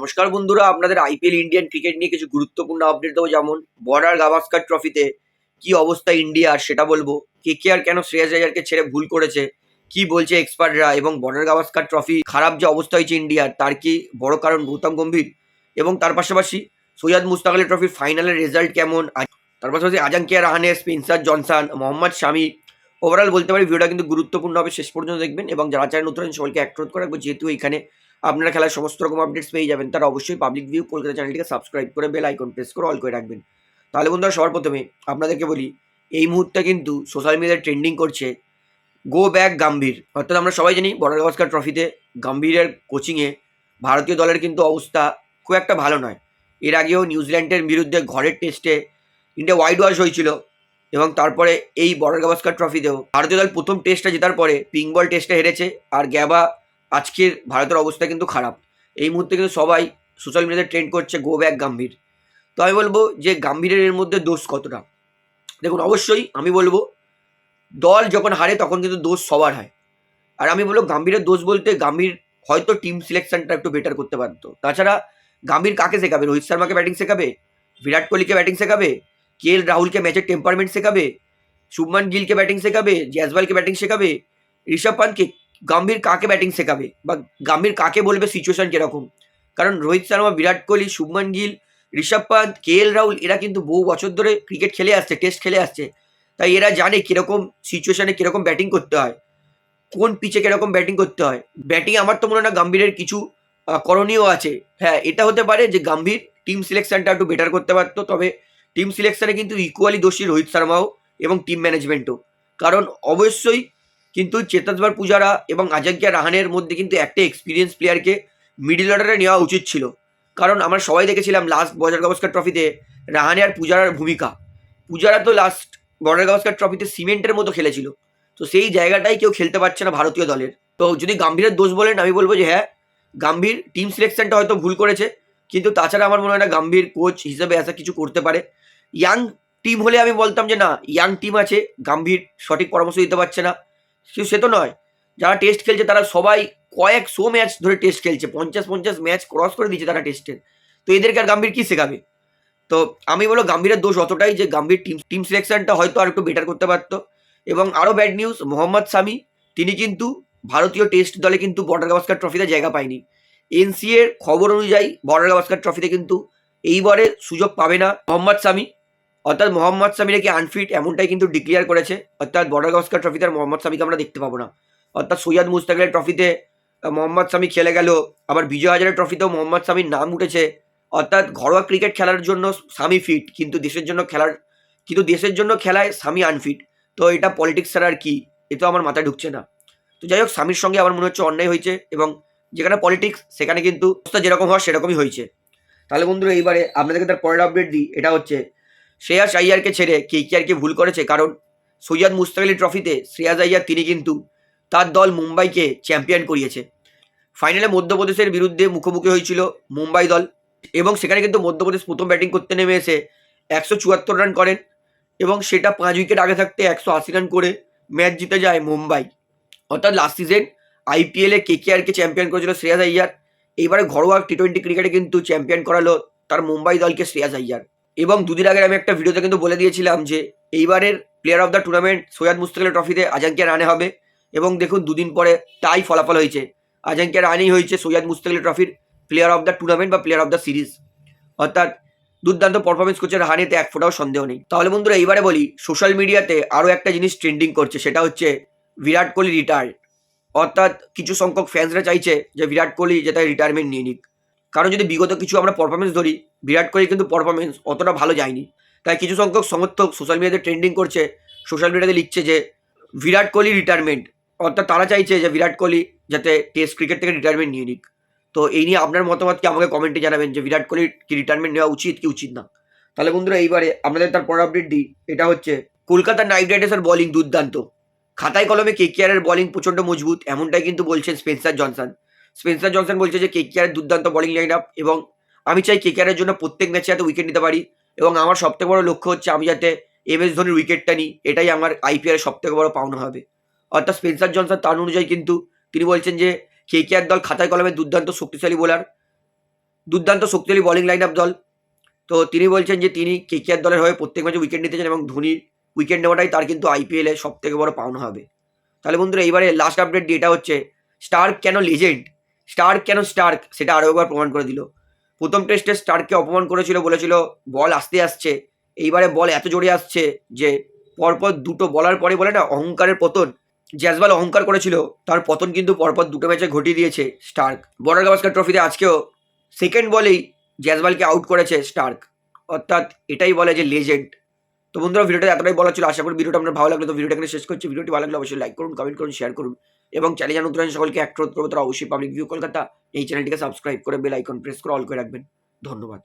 নমস্কার বন্ধুরা, আপনাদের আইপিএল ইন্ডিয়ান ক্রিকেট নিয়ে কিছু গুরুত্বপূর্ণ আপডেট দেবো। যেমন বর্ডার গাভাস্কার ট্রফিতে কি অবস্থা ইন্ডিয়ার সেটা বলব। কে কে আর কেন শ্রেয়াস আয়ারকে ছেড়ে ভুল করেছে? কি বলছে এক্সপার্টরা এবং বর্ডার গাভাস্কার ট্রফি খারাপ যে অবস্থা হয়েছে ইন্ডিয়ার তার কি বড় কারণ গৌতম গম্ভীর? এবং তার পাশাপাশি সৈয়দ মুস্তাক আলী ট্রফির ফাইনালের রেজাল্ট কেমন? তার পাশাপাশি Ajinkya Rahane Spencer Johnson Mohammad Shami overall বলতে পারি ভিডিওটা কিন্তু গুরুত্বপূর্ণ হবে, শেষ পর্যন্ত দেখবেন। এবং যারা চ্যানেল নতুন সবাইকে করে রাখব। যেহেতু এখানে আপনারা খেলার সমস্ত রকম আপডেটস পেয়ে যাবেন, তারা অবশ্যই পাবলিক ভিউ কলকাতা চ্যানেলটিকে সাবস্ক্রাইব করে বেল আইকন প্রেস করে অল করে রাখবেন। তাহলে বন্ধুরা, সবার প্রথমে আপনাদেরকে বলি, এই মুহূর্তে কিন্তু সোশ্যাল মিডিয়ায় ট্রেন্ডিং করছে গো ব্যাক গাম্ভীর অর্থাৎ আমরা সবাই জানি বর্ডার গাভাস্কার ট্রফিতে গাম্ভীরের কোচিংয়ে ভারতীয় দলের কিন্তু অবস্থা খুব একটা ভালো নয়। এর আগেও নিউজিল্যান্ডের বিরুদ্ধে ঘরের টেস্টে ইন্ডিয়া ওয়াইড ওয়াশ হয়েছিল এবং তারপরে এই বর্ডার গাভাস্কার ট্রফিতেও ভারতীয় দল প্রথম টেস্টটা জেতার পরে পিঙ্ক বল টেস্টে হেরেছে আর গ্যাবা আজকের ভারতের অবস্থা কিন্তু খারাপ। এই মুহূর্তে কিন্তু সবাই সোশ্যাল মিডিয়াতে ট্রেন্ড করছে গো ব্যাক গাম্ভীর। তো আমি বলব যে গাম্ভীরের এর মধ্যে দোষ কতটা? দেখুন, অবশ্যই আমি বলব, দল যখন হারে তখন কিন্তু দোষ সবার হয়। আর আমি বলব, গাম্ভীরের দোষ বলতে গাম্ভীর হয়তো টিম সিলেকশনটা একটু বেটার করতে পারতো। তাছাড়া গাম্ভীর কাকে শেখাবে? রোহিত শর্মাকে ব্যাটিং শেখাবে? বিরাট কোহলিকে ব্যাটিং শেখাবে? কে এল রাহুলকে ম্যাচের টেম্পারমেন্ট শেখাবে? শুভমান গিলকে ব্যাটিং শেখাবে? জয়সওয়ালকে ব্যাটিং শেখাবে? ঋষভ পান্তকে গম্ভীর কাকে ব্যাটিং শেখাবে? বা গাম্ভীর কাকে বলবে সিচুয়েশন কীরকম? কারণ রোহিত শর্মা, বিরাট কোহলি, শুভমান গিল, ঋষভ পান্ত কে এল রাহুল, এরা কিন্তু বহু বছর ধরে ক্রিকেট খেলে আসছে টেস্ট খেলে আসছে। তাই এরা জানে কীরকম সিচুয়েশানে কীরকম ব্যাটিং করতে হয়। কোন পিচে কীরকম ব্যাটিং করতে হয়? ব্যাটিং আমার তো মনে হয় গাম্ভীরের কিছু করণীয় আছে। হ্যাঁ এটা হতে পারে যে গাম্ভীর টিম সিলেকশনটা একটু বেটার করতে পারতো, তবে টিম সিলেকশনে কিন্তু ইকুয়ালি দোষী রোহিত শর্মাও এবং টিম ম্যানেজমেন্টও কারণ অবশ্যই কিন্তু চেতাসবার পূজারা এবং আজাঙ্কিয়া রাহানের মধ্যে কিন্তু একটা এক্সপিরিয়েন্স প্লেয়ারকে মিডিল অর্ডারে নেওয়া উচিত ছিল। কারণ আমরা সবাই দেখেছিলাম লাস্ট বজার গাভাস্কার ট্রফিতে রাহানে আর পূজারার ভূমিকা। পূজারা তো লাস্ট বর্ডার গাভাস্কার ট্রফিতে সিমেন্টের মতো খেলেছিল। তো সেই জায়গাটাই কেউ খেলতে পারছে না ভারতীয় দলের। তো যদি গাম্ভীরের দোষ বলেন, আমি বলব যে হ্যাঁ গাম্ভীর টিম সিলেকশনটা হয়তো ভুল করেছে। কিন্তু তাছাড়া আমার মনে হয় না গাম্ভীর কোচ হিসেবে এসা কিছু করতে পারে। ইয়াং টিম হলে আমি বলতাম যে না ইয়াং টিম আছে, গাম্ভীর সঠিক পরামর্শ দিতে পারছে না। কিন্তু সে তো নয়। যারা টেস্ট খেলছে তারা সবাই কয়েকশো ম্যাচ ধরে টেস্ট খেলছে। পঞ্চাশ পঞ্চাশ ম্যাচ ক্রস করে দিচ্ছে তারা টেস্টের তো এদেরকে আর গাম্ভীর কী শেখাবে? তো আমি বলো গাম্ভীরের দোষ অতটাই যে গাম্ভীর টিম টিম সিলেকশনটা হয়তো আর একটু বেটার করতে পারতো। এবং আরও ব্যাড নিউজ মোহাম্মদ সামি তিনি কিন্তু ভারতীয় টেস্ট দলে কিন্তু বর্ডার গাভাস্কার ট্রফিতে জায়গা পায়নি। এনসিএর খবর অনুযায়ী বর্ডার গাভাস্কার ট্রফিতে কিন্তু এইবারে সুযোগ পাবে না মোহাম্মদ সামি অর্থাৎ মোহাম্মদ সামিরা কি আনফিট এমনটাই কিন্তু ডিক্লেয়ার করেছে? অর্থাৎ বর্ডার গাভাস্কার ট্রফিতে আর মোহাম্মদ সামিকে আমরা দেখতে পাবো না। অর্থাৎ সৈয়দ মুস্তাকের ট্রফিতে মোহাম্মদ সামি খেলে গেল, আবার বিজয় হাজারের ট্রফিতেও মোহাম্মদ সামির নাম উঠেছে। অর্থাৎ ঘরোয়া ক্রিকেট খেলার জন্য সামি ফিট কিন্তু দেশের জন্য খেলার, কিন্তু দেশের জন্য খেলায় সামি আনফিট তো এটা পলিটিক্স ছাড়া আর কি? এ তো আমার মাথায় ঢুকছে না। তো যাই হোক স্বামীর সঙ্গে আমার মনে হচ্ছে অন্যায় হয়েছে এবং যেখানে পলিটিক্স সেখানে কিন্তু যেরকম হওয়ার সেরকমই হয়েছে। তাহলে বন্ধুরা, এইবারে আপনাদেরকে তার পরের আপডেট দিই। এটা হচ্ছে শ্রেয়াস আইয়ারকে ছেড়ে কে কে ভুল করেছে? কারণ সৈয়দ মুস্তাক আলী ট্রফিতে শ্রেয়াস আইয়ার তিনি কিন্তু তার দল মুম্বাইকে চ্যাম্পিয়ন করিয়েছে। ফাইনালে মধ্যপ্রদেশের বিরুদ্ধে মুখোমুখি হয়েছিল মুম্বাই দল এবং সেখানে কিন্তু মধ্যপ্রদেশ প্রথম ব্যাটিং করতে নেমে এসে একশো চুয়াত্তর রান করেন এবং সেটা পাঁচ উইকেট আগে থাকতে একশো আশি রান করে ম্যাচ জিতে যায় মুম্বাই। অর্থাৎ লাস্ট সিজন আইপিএলে কে কে আরকে চ্যাম্পিয়ন করেছিল শ্রেয়াস আইয়ার। এইবারে ঘরোয়া টি টোয়েন্টি ক্রিকেটে কিন্তু চ্যাম্পিয়ন করালো তার মুম্বাই দলকে শ্রেয়াস আইয়ার। এবং দুদিন আগে আমি একটা ভিডিওতে কিন্তু বলে দিয়েছিলাম যে এইবারের player of the tournament Syed মুস্তাকিলের ট্রফিতে আজাঙ্কিয়া রানে হবে এবং দেখুন দুদিন পরে তাই ফলাফল হয়েছে। আজাঙ্কিয়া রানেই হয়েছে সৈয়দ মুস্তাকিলের ট্রফির প্লেয়ার অফ দ্য টুর্নামেন্ট বা প্লেয়ার অফ দ্য সিরিজ অর্থাৎ দুর্দান্ত পারফরমেন্স করছে হানিতে এক ফোটাও সন্দেহ নেই। তাহলে বন্ধুরা এইবারে বলি সোশ্যাল মিডিয়াতে আরও একটা জিনিস ট্রেন্ডিং করছে, সেটা হচ্ছে বিরাট কোহলি রিটায়ার্ড অর্থাৎ কিছু সংখ্যক ফ্যান্সরা চাইছে যে বিরাট কোহলি যাতে রিটায়ারমেন্ট নিয়ে নিক। কারণ যদি বিগত কিছু আমরা পারফরমেন্স ধরি বিরাট কোহলি কিন্তু পারফরমেন্স অতটা ভালো যায়নি। তাই কিছু সংখ্যক সমর্থক সোশ্যাল মিডিয়াতে ট্রেন্ডিং করছে সোশ্যাল মিডিয়াতে লিখছে যে, বিরাট কোহলি রিটায়ারমেন্ট অর্থাৎ তারা চাইছে যে, বিরাট কোহলি যাতে টেস্ট ক্রিকেট থেকে রিটায়ারমেন্ট নিয়ে নিক। তো এই নিয়ে আপনার মতামত কি আমাকে কমেন্টে জানাবেন যে, বিরাট কোহলির কি রিটায়ারমেন্ট নেওয়া উচিত কি উচিত না? তাহলে বন্ধুরা, এইবারে আপনাদের তার পরের আপডেট দিই। এটা হচ্ছে কলকাতা নাইট রাইডার্সের বলিং দুর্দান্ত। খাতায় কলমে কে এর বলিং প্রচণ্ড মজবুত, এমনটাই কিন্তু বলছেন স্পেন্সার জনসন স্পেন্সার জনসন বলছে যে কে এর দুর্দান্ত বলিং লাইন আপ এবং আমি চাই কে এর জন্য প্রত্যেক ম্যাচে যাতে উইকেট নিতে পারি এবং আমার সবথেকে বড় লক্ষ্য হচ্ছে আমি যাতে এম এস ধোনির উইকেটটা নিই, এটাই আমার আইপিএলের সবথেকে বড় পাওনা হবে। অর্থাৎ স্পেন্সার জনসন তার অনুযায়ী কিন্তু তিনি বলছেন যে কে কে দল খাতায় কলমে দুর্দান্ত শক্তিশালী বোলার দুর্দান্ত শক্তিশালী বোলিং লাইন আপ দল। তো তিনি বলছেন যে তিনি কেকেআর দলের হয়ে প্রত্যেক ম্যাচে উইকেট নিতে চান এবং ধোনির উইকেট নেওয়াটাই তার কিন্তু আইপিএলে সব থেকে বড় পাওনা হবে। তাহলে বন্ধুরা, এইবারে লাস্ট আপডেট এটা হচ্ছে স্টার্ক কেন লেজেন্ড স্টার্ক কেন স্টার্ক সেটা আরও একবার প্রমাণ করে দিল। প্রথম টেস্টে স্টারকে অপমান করেছিল, বলেছিল, বল আসতে আসছে। এইবারে বল এত জোরে আসছে যে পরপর দুটো বলার পরে বলে না, অহংকারের পতন। জ্যাসবাল অহংকার করেছিল, তার পতন কিন্তু পরপর দুটো ম্যাচে ঘটিয়ে দিয়েছে স্টার্ক। বর্ডার গাভাস্কার ট্রফিতে আজকেও সেকেন্ড বলেই জ্যাসবালকে আউট করেছে স্টার্ক। অর্থাৎ এটাই বলে যে লেজেন্ড তো বন্ধুরা, ভিডিওটা এতটাই বলা ছিল। আশা করি ভিডিওটা আপনার ভালো লাগল তো ভিডিওটা এখানে শেষ করছি। ভিডিওটি ভালো লাগলে অবশ্যই লাইক করুন কমেন্ট করুন শেয়ার করুন। এবং চ্যানেল জানুন সকলকে এক করব। তারা অবশ্যই পাবলিক ভিউ কলকাতা, এই চ্যানেলটিকে সাবস্ক্রাইব করে বেল আইকন প্রেস করে অল করে রাখবেন। ধন্যবাদ।